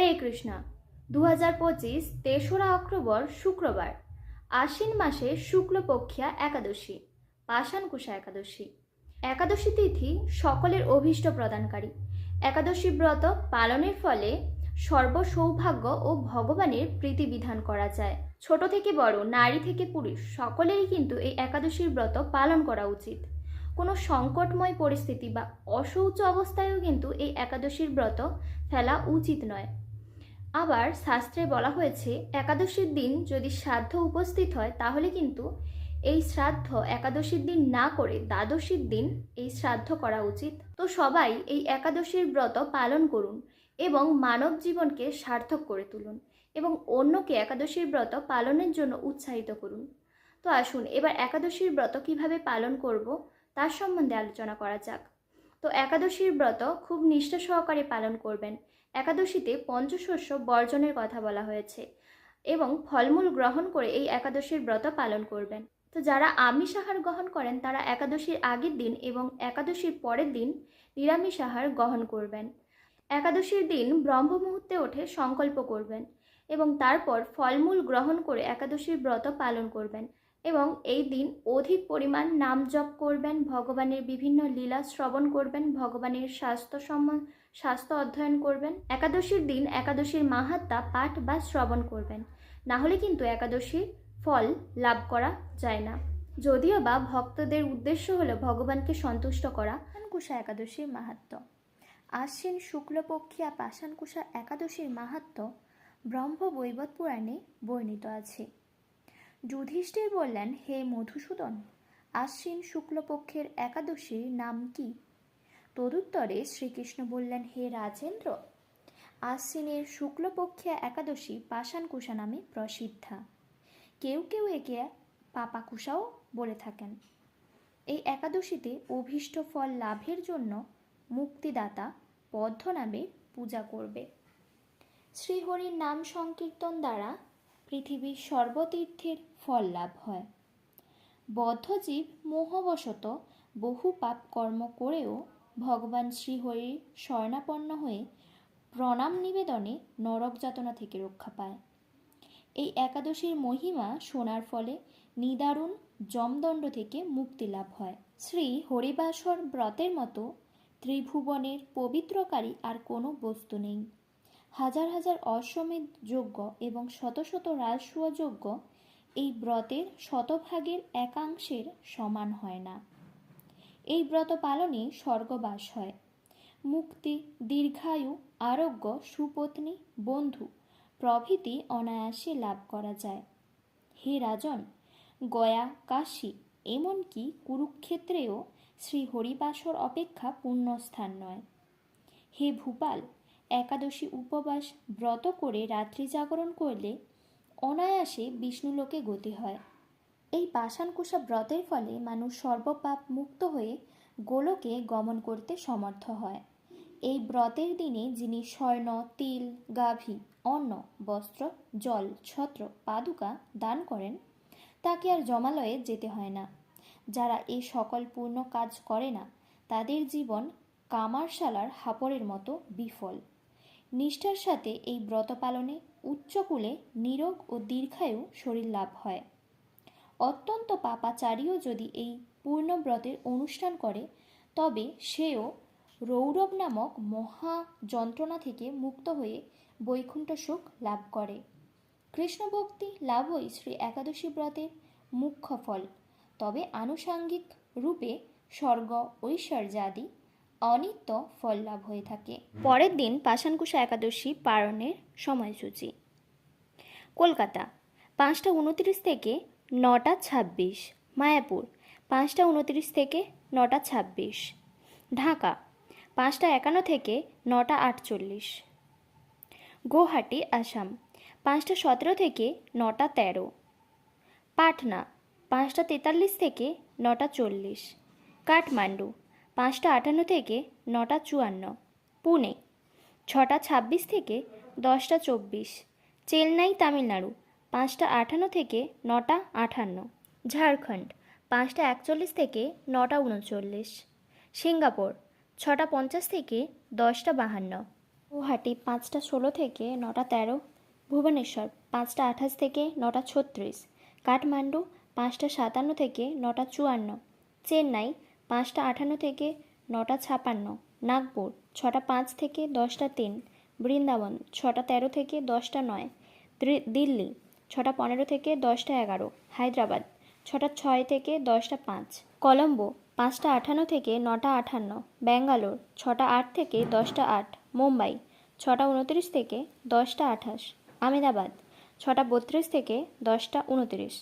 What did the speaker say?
হরে কৃষ্ণা। দু হাজার পঁচিশ তেসরা অক্টোবর শুক্রবার, আশ্বিন মাসে শুক্লপক্ষিয়া একাদশী পাষাণকুশা একাদশী। একাদশী তিথি সকলের অভীষ্ট প্রদানকারী। একাদশী ব্রত পালনের ফলে সর্বসৌভাগ্য ও ভগবানের প্রীতি বিধান করা যায়। ছোট থেকে বড়, নারী থেকে পুরুষ, সকলেরই কিন্তু এই একাদশীর ব্রত পালন করা উচিত। কোনো সংকটময় পরিস্থিতি বা অশৌচ অবস্থায়ও কিন্তু এই একাদশীর ব্রত ফেলা উচিত নয়। আবার শাস্ত্রে বলা হয়েছে, একাদশীর দিন যদি শ্রাদ্ধ উপস্থিত হয়, তাহলে কিন্তু এই শ্রাদ্ধ একাদশীর দিন না করে দ্বাদশীর দিন এই শ্রাদ্ধ করা উচিত। তো সবাই এই একাদশীর ব্রত পালন করুন এবং মানব জীবনকে সার্থক করে তুলুন এবং অন্যকে একাদশীর ব্রত পালনের জন্য উৎসাহিত করুন। তো আসুন, এবার একাদশীর ব্রত কীভাবে পালন করব তার সম্বন্ধে আলোচনা করা যাক। তো একাদশীর ব্রত খুব নিষ্ঠা সহকারে পালন করবেন। একাদশীতে পঞ্চশস্য বর্জনের কথা বলা হয়েছে এবং ফলমূল গ্রহণ করে এই একাদশীর ব্রত পালন করবেন। তো যারা আমিষ আহার গ্রহণ করেন, তারা একাদশীর আগের দিন এবং একাদশীর পরের দিন নিরামিষ আহার গ্রহণ করবেন। একাদশীর দিন ব্রহ্ম মুহূর্তে ওঠে সংকল্প করবেন এবং তারপর ফলমূল গ্রহণ করে একাদশীর ব্রত পালন করবেন। এবং এই দিন অধিক পরিমাণ নাম জপ করবেন, ভগবানের বিভিন্ন লীলা শ্রবণ করবেন, ভগবানের স্বাস্থ্য সম্মান স্বাস্থ্য অধ্যয়ন করবেন। একাদশীর দিন একাদশীর মাহাত্মা পাঠ বা শ্রবণ করবেন। না হলে কিন্তু একাদশীর ফল লাভ করা যায় না। যদিও বা ভক্তদের উদ্দেশ্য হলো ভগবানকে সন্তুষ্ট করা। পাষাণকুশা একাদশীর মাহাত্ম আশ্বিন শুক্লপক্ষিয়া পাষাণকুশা একাদশীর মাহাত্ম ব্রহ্ম বৈবত পুরাণে বর্ণিত আছে। যুধিষ্ঠির বললেন, হে মধুসূদন, আশ্বিন শুক্লপক্ষের একাদশীর নাম কি? তদুত্তরে শ্রীকৃষ্ণ বললেন, হে রাজেন্দ্র, আশ্বিনের শুক্লপক্ষে একাদশী পাষাণকুশা নামে প্রসিদ্ধা। কেউ কেউ একে পাপাকুশাও বলে থাকেন। এই একাদশীতে অভীষ্ট ফল লাভের জন্য মুক্তিদাতা পদ্ম নামে পূজা করবে। শ্রীহরির নাম সংকীর্তন দ্বারা পৃথিবীর সর্বতীর্থের ফল লাভ হয়। বদ্ধজীব মোহবশত বহু পাপ কর্ম করেও ভগবান শ্রীহরির শরণাপন্ন হয়ে প্রণাম নিবেদনে নরক যাতনা থেকে রক্ষা পায়। এই একাদশীর মহিমা শোনার ফলে নিদারুণ যমদণ্ড থেকে মুক্তি লাভ হয়। শ্রী হরিবাসর ব্রতের মতো ত্রিভুবনের পবিত্রকারী আর কোনো বস্তু নেই। হাজার হাজার অশ্বমেধ যজ্ঞ এবং শত শত রাজসূয় এই ব্রতের শতভাগের একাংশের সমান হয় না। এই ব্রত পালনে স্বর্গবাস হয়। মুক্তি, দীর্ঘায়ু, আরোগ্য, সুপত্নী, বন্ধু প্রভৃতি অনায়াসে লাভ করা যায়। হে রাজন, গয়া, কাশী এমনকি কুরুক্ষেত্রেও শ্রী হরিবাসর অপেক্ষা পুণ্যস্থান নয়। হে ভূপাল একাদশী উপবাস ব্রত করে রাত্রি জাগরণ করলে অনায়াসে বিষ্ণুলোকে গতি হয়। এই পাষাণকুশা ব্রতের ফলে মানুষ সর্বপাপ মুক্ত হয়ে গোলকে গমন করতে সমর্থ হয়। এই ব্রতের দিনে যিনি স্বর্ণ, তিল, গাভী, অন্ন, বস্ত্র, জল, ছত্র, পাদুকা দান করেন, তাকে আর জমালয়ে যেতে হয় না। যারা এই সকল পূর্ণ কাজ করে না, তাদের জীবন কামারশালার হাপড়ের মতো বিফল। নিষ্ঠার সাথে এই ব্রত পালনে উচ্চকূলে নিরোগ ও দীর্ঘায়ু শরীর লাভ হয়। অত্যন্ত পাপাচারীও যদি এই পূর্ণব্রতের অনুষ্ঠান করে, তবে সেও রৌরব নামক মহা যন্ত্রণা থেকে মুক্ত হয়ে বৈকুণ্ঠ সুখ লাভ করে। কৃষ্ণ ভক্তি লাভই শ্রী একাদশী ব্রতের মুখ্য ফল। তবে আনুষাঙ্গিক রূপে স্বর্গ, ঐশ্বর্যাদি অনিত্য ফল লাভ হয়ে থাকে। পরের দিন পাষাণকুশা একাদশী পালনের সময়সূচি। কলকাতা, পাঁচটা উনত্রিশ থেকে নটা ছাব্বিশ। মায়াপুর, পাঁচটা উনত্রিশ থেকে নটা ছাব্বিশ। ঢাকা, পাঁচটা একান্ন থেকে নটা আটচল্লিশ। গুয়াহাটি আসাম, পাঁচটা সতেরো থেকে নটা তেরো। পাটনা, পাঁচটা তেতাল্লিশ থেকে নটা চল্লিশ। কাঠমান্ডু পাঁচটা আটান্ন থেকে নটা চুয়ান্ন। পুনে, ছটা ছাব্বিশ থেকে দশটা চব্বিশ। চেন্নাই, তামিলনাড়ু, পাঁচটা আটান্ন থেকে নটা আটান্ন। ঝাড়খণ্ড, পাঁচটা একচল্লিশ থেকে নটা উনচল্লিশ। সিঙ্গাপুর, ছটা পঞ্চাশ থেকে দশটা বাহান্ন। গুয়াহাটি, পাঁচটা ষোলো থেকে নটা তেরো। ভুবনেশ্বর, পাঁচটা আঠাশ থেকে নটা ছত্রিশ। কাঠমান্ডু, পাঁচটা সাতান্ন থেকে নটা চুয়ান্ন। চেন্নাই পাঁচটা আটান্ন থেকে নটা ছাপান্ন, নাগপুর, ছটা পাঁচ থেকে দশটা তিন, বৃন্দাবন, ছটা তেরো থেকে দশটা নয় দিল্লি, ছটা পনেরো থেকে দশটা এগারো, হায়দ্রাবাদ, ছটা ছয় থেকে দশটা পাঁচ, কলম্বো, পাঁচটা আটান্ন থেকে নটা আটান্ন ব্যাঙ্গালোর, ছটা আট থেকে দশটা আট, মুম্বাই, ছটা উনত্রিশ থেকে দশটা আঠাশ আমেদাবাদ ছটা বত্রিশ থেকে দশটা উনত্রিশ।